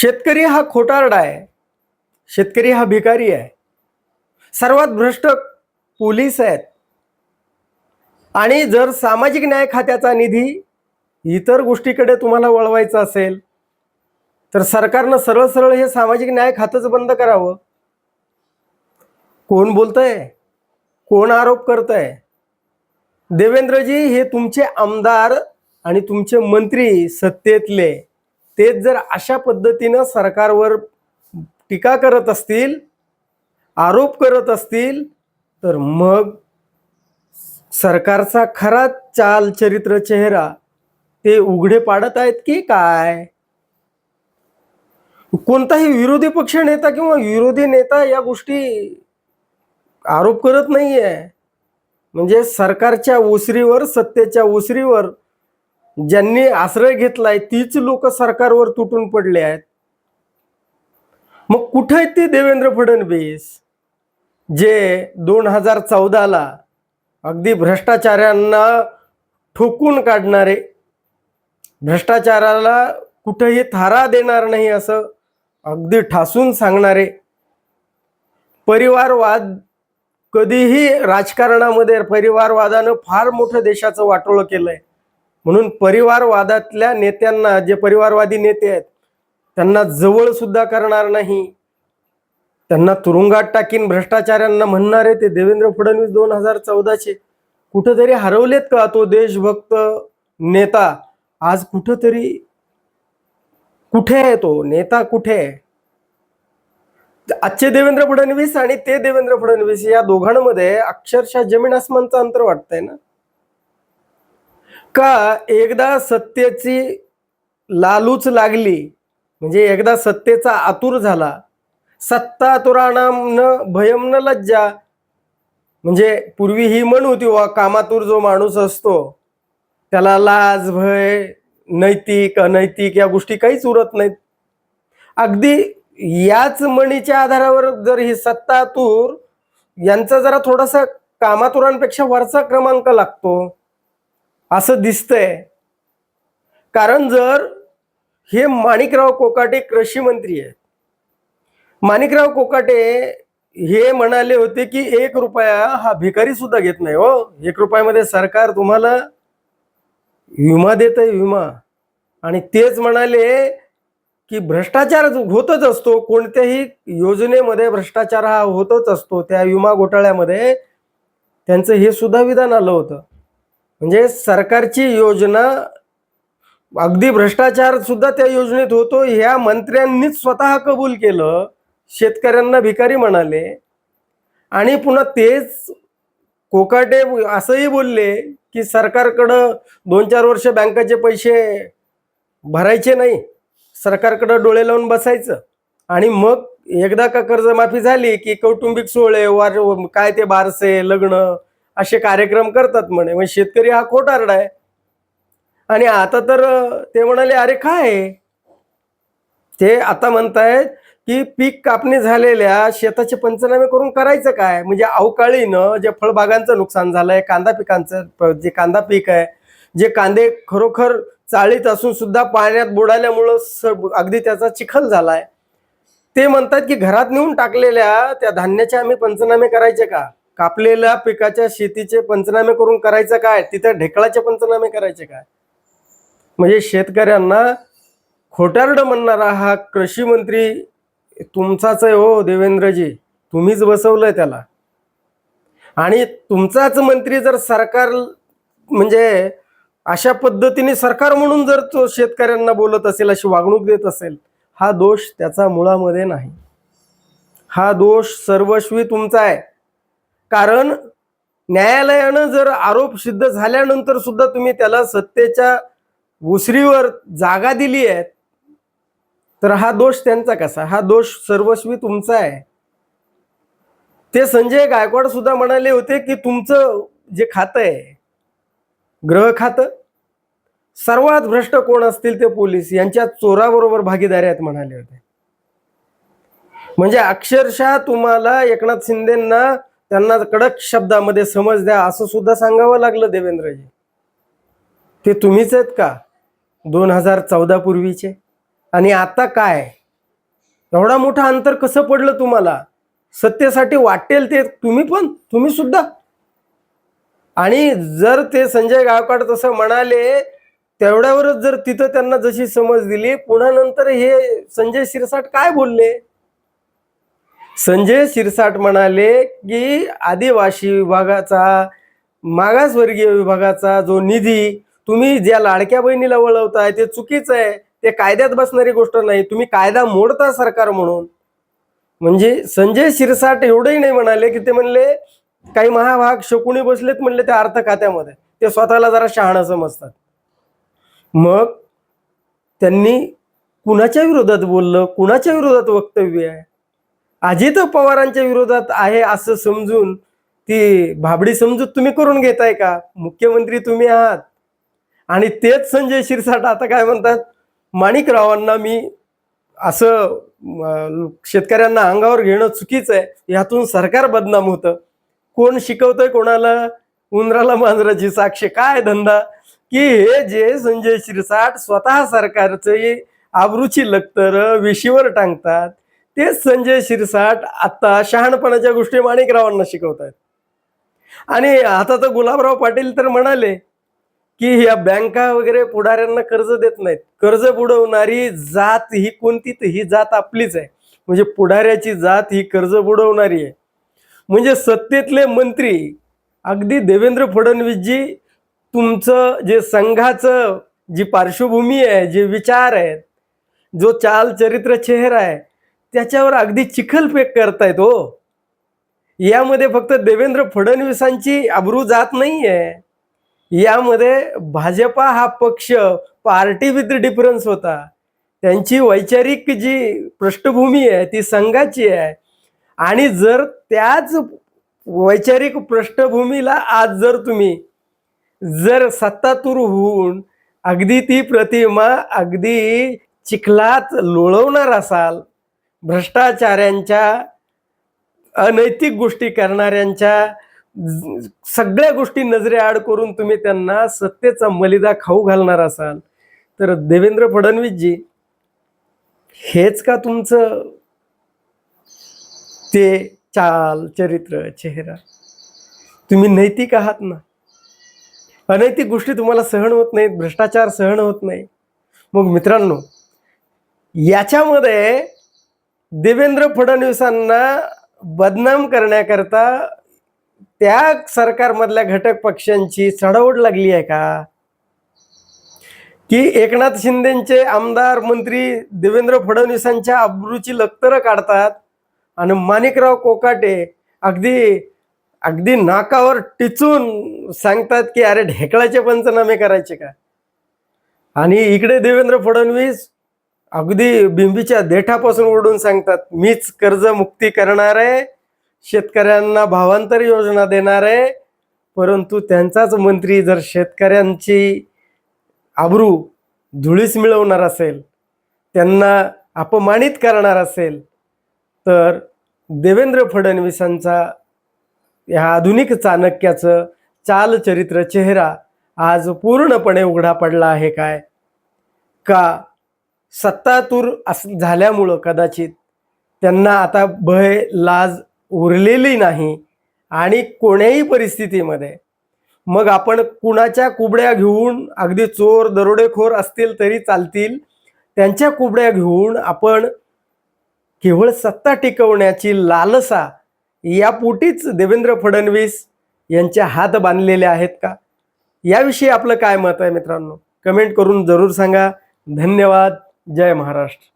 शेतकरी हा खोटारडा आहे. शेतकरी हा भिकारी आहे. सर्वात भ्रष्ट पोलीस आहेत. आणि जर सामाजिक न्याय खात्याचा निधी इतर गोष्टीकडे तुम्हाला वळवायचा असेल तर सरकारनं सरळ सरळ हे सामाजिक न्याय खातंच बंद करावं. कोण बोलतंय? कोण आरोप करतंय? देवेंद्रजी हे तुमचे आमदार आणि तुमचे मंत्री सत्तेतले. तेच जर अशा पद्धतीनं सरकारवर टीका करत असतील आरोप करत असतील तर मग सरकारचा खरा चाल चरित्र चेहरा ते उघडे पाडत आहेत की काय? कोणताही विरोधी पक्ष नेता किंवा विरोधी नेता या गोष्टी आरोप करत नाहीये. म्हणजे सरकारच्या ओसरीवर सत्तेच्या ओसरीवर ज्यांनी आश्रय घेतलाय तीच लोक सरकारवर तुटून पडले आहेत. मग कुठे आहेत ते देवेंद्र फडणवीस? जे दोन हजार चौदाला अगदी भ्रष्टाचाऱ्यांना ठोकून काढणारे. भ्रष्टाचाराला कुठेही थारा देणार नाही असं अगदी ठासून सांगणारे. परिवारवाद कधीही राजकारणामध्ये परिवारवादानं फार मोठं देशाचं वाटोळं केलंय. म्हणून परिवारवादातल्या नेत्यांना जे परिवारवादी नेते आहेत त्यांना जवळ सुद्धा करणार नाही. त्यांना तुरुंगात टाकीन भ्रष्टाचाऱ्यांना म्हणणारे ते देवेंद्र फडणवीस दोन हजार चौदाचे. कुठंतरी हरवलेत का तो देशभक्त नेता? आज कुठंतरी कुठे आहे तो? नेता कुठे आहे? आजचे देवेंद्र फडणवीस आणि ते देवेंद्र फडणवीस या दोघांमध्ये अक्षरशः जमीन आसमानचं अंतर वाटतंय ना? का एकदा सत्तेची लालूच लागली म्हणजे एकदा सत्तेचा आतुर झाला सत्ता तुराणाम न भयम न लज्जा. म्हणजे पूर्वी ही म्हण होती वा कामातूर जो माणूस असतो त्याला लाज भय नैतिक अनैतिक या गोष्टी काहीच उरत नाहीत. अगदी याच म्हणीच्या आधारावर जर ही सत्तातूर यांचा जरा थोडासा कामातुरांपेक्षा वरचा क्रमांक लागतो असं दिसतंय. कारण जर हे माणिकराव कोकाटे कृषी मंत्री आहेत. माणिकराव कोकाटे हे म्हणाले होते की एक रुपया हा भिकारी सुद्धा घेत नाही हो. एक रुपयामध्ये सरकार तुम्हाला विमा देत आहे विमा. आणि तेच म्हणाले की भ्रष्टाचार होतच असतो. कोणत्याही योजनेमध्ये भ्रष्टाचार हा होतच असतो. त्या विमा घोटाळ्यामध्ये त्यांचं हे सुद्धा विधान आलं होतं. म्हणजे सरकारची योजना अगदी भ्रष्टाचार सुद्धा त्या योजनेत होतो. ह्या मंत्र्यांनीच स्वतः कबूल केलं. शेतकऱ्यांना भिकारी म्हणाले. आणि पुन्हा तेच कोकाटे असंही बोलले की सरकारकडं दोन चार वर्ष बँकाचे पैसे भरायचे नाही. सरकारकडं डोळे लावून बसायचं. आणि मग एकदा का कर्जमाफी झाली की कौटुंबिक सोहळे वार काय ते बारसे लग्न असे कार्यक्रम करतात म्हणे. म्हणजे शेतकरी हा खोटारडा आहे. आणि आता तर ते म्हणाले अरे काय आहे? ते आता म्हणतायत की पीक कापणी झालेल्या शेताचे पंचनामे करून करायचं काय? म्हणजे अवकाळीनं जे फळबागांचं नुकसान झालंय कांदा पिकांचं जे कांदा पीक आहे जे कांदे खरोखर चाळीत असून सुद्धा पाण्यात बुडाल्यामुळं स अगदी त्याचा चिखल झालाय. ते म्हणतात की घरात नेऊन टाकलेल्या त्या धान्याचे आम्ही पंचनामे करायचे का? कापलेल्या पिकाच्या शेतीचे पंचनामे करून करायचं काय? तिथं ढेकळाचे पंचनामे करायचे काय? म्हणजे शेतकऱ्यांना खोटारडं म्हणणारा हा कृषी मंत्री तुमचाच आहे हो देवेंद्रजी. तुम्हीच बसवलंय त्याला. आणि तुमचाच मंत्री जर सरकार म्हणजे अशा पद्धतीने सरकार म्हणून जर तो शेतकऱ्यांना बोलत असेल अशी वागणूक देत असेल हा दोष त्याचा मुळामध्ये नाही. हा दोष सर्वस्वी तुमचा आहे. कारण न्यायालयानं जर आरोप सिद्ध झाल्यानंतर सुद्धा तुम्ही त्याला सत्तेच्या उसरीवर जागा दिली आहे तर हा दोष त्यांचा कसा? हा दोष सर्वस्वी तुमचा आहे. ते संजय गायकवाड सुद्धा म्हणाले होते की तुमचं जे खातं आहे ग्रह खातं सर्वात भ्रष्ट कोण असतील ते पोलीस यांच्या चोराबरोबर भागीदारी आहेत म्हणाले होते. म्हणजे अक्षरशः तुम्हाला एकनाथ शिंदेना त्यांना कडक शब्दामध्ये समज द्या असं सुद्धा सांगावं लागलं देवेंद्रजी. ते तुम्हीच आहेत का? दोन हजार चौदा पूर्वीचे. आणि आता काय? एवढा मोठा अंतर कसं पडलं तुम्हाला? सत्तेसाठी वाटेल ते तुम्ही पण तुम्ही सुद्धा. आणि जर ते संजय गायकवाड तसं म्हणाले तेवढ्यावरच जर तिथं त्यांना जशी समज दिली पुन्हा नंतर हे संजय शिरसाट काय बोलले? संजय शिरसाट म्हणाले की आदिवासी विभागाचा मागासवर्गीय विभागाचा जो निधी तुम्ही ज्या लाडक्या बहिणीला वळवताय ते चुकीचं आहे. ते कायद्यात बसणारी गोष्ट नाही. तुम्ही कायदा मोडता सरकार म्हणून. म्हणजे संजय शिरसाट एवढंही नाही म्हणाले की ते म्हणले काही महाभाग शकुनी बसलेत म्हणले त्या अर्थ खात्यामध्ये. ते स्वतःला जरा शहाणं समजतात. मग त्यांनी कुणाच्या विरोधात बोललं? कुणाच्या विरोधात वक्तव्य आहे? अजित पवारांच्या विरोधात आहे असं समजून ती भाबडी समजूत तुम्ही करून घेताय का? मुख्यमंत्री तुम्ही आहात. आणि तेच संजय शिरसाट आता काय म्हणतात? माणिकरावांना मी असं शेतकऱ्यांना अंगावर घेणं चुकीचं आहे. यातून सरकार बदनाम होतं. कोण शिकवतंय कोणाला? उंदराला मांजराची साक्ष. काय धंदा? की हे जे संजय शिरसाट स्वतः सरकारचे आबरूची लक्तर वेशीवर टांगतात. तेच संजय शिरसाट आता शहाणपणाच्या गोष्टी माणिकरावांना शिकवत आहेत. आणि आता तर गुलाबराव पाटील तर म्हणाले की या बँका वगैरे पुढाऱ्यांना कर्ज देत नाहीत. कर्ज बुडवणारी जात ही कोणती तर ही जात आपलीच आहे. म्हणजे पुढाऱ्याची जात ही कर्ज बुडवणारी आहे. म्हणजे सत्तेतले मंत्री अगदी देवेंद्र फडणवीसजी तुमचं जे संघाचं जी पार्श्वभूमी आहे जे विचार आहेत जो चाल चरित्र चेहरा आहे त्याच्यावर अगदी चिखलफेक करतायत हो. यामध्ये फक्त देवेंद्र फडणवीसांची अब्रू जात नाही आहे यामध्ये भाजपा हा पक्ष पार्टी विथ डिफरन्स होता. त्यांची वैचारिक जी पृष्ठभूमी आहे ती संघाची आहे. आणि जर त्याच वैचारिक पृष्ठभूमीला आज जर तुम्ही जर सत्तातूर होऊन अगदी ती प्रतिमा अगदी चिखलात लोळवणार असाल भ्रष्टाचाऱ्यांच्या अनैतिक गोष्टी करणाऱ्यांच्या सगळ्या गोष्टी नजरेआड करून तुम्ही त्यांना सत्तेचा मलिदा खाऊ घालणार असाल. तर देवेंद्र फडणवीसजी हेच का तुमचं ते चाल चरित्र चेहरा? तुम्ही नैतिक आहात ना? अनैतिक गोष्टी तुम्हाला सहन होत नाहीत भ्रष्टाचार सहन होत नाही. मग मित्रांनो याच्यामध्ये देवेंद्र फडणवीसांना बदनाम करण्याकरता त्या सरकारमधल्या घटक पक्षांची चढवड लागली आहे का? की एकनाथ शिंदेचे आमदार मंत्री देवेंद्र फडणवीसांच्या अब्रूची लक्तरं काढतात आणि माणिकराव कोकाटे अगदी अगदी नाकावर टिचून सांगतात की अरे ढेकळाचे पंचनामे करायचे का? आणि इकडे देवेंद्र फडणवीस अगदी बिंबीच्या देठापासून ओढून सांगतात मीच कर्जमुक्ती करणार आहे शेतकऱ्यांना भावांतर योजना देणार आहे परंतु त्यांचाच मंत्री जर शेतकऱ्यांची आबरू धुळीस मिळवणार असेल त्यांना अपमानित करणार असेल तर देवेंद्र फडणवीसांचा ह्या आधुनिक चाणक्याचं चालचरित्र चेहरा आज पूर्णपणे उघडा पडला आहे काय? का सत्तातूर अस झाल्यामुळं कदाचित त्यांना आता भय लाज उरलेली नाही आणि कोण्याही परिस्थितीमध्ये मग आपण कुणाच्या कुबड्या घेऊन अगदी चोर दरोडेखोर असतील तरी चालतील. त्यांच्या कुबड्या घेऊन आपण केवळ सत्ता टिकवण्याची लालसा यापोटीच देवेंद्र फडणवीस यांच्या हात बांधलेले आहेत का? याविषयी आपलं काय मत आहे मित्रांनो? कमेंट करून जरूर सांगा. धन्यवाद. जय महाराष्ट्र.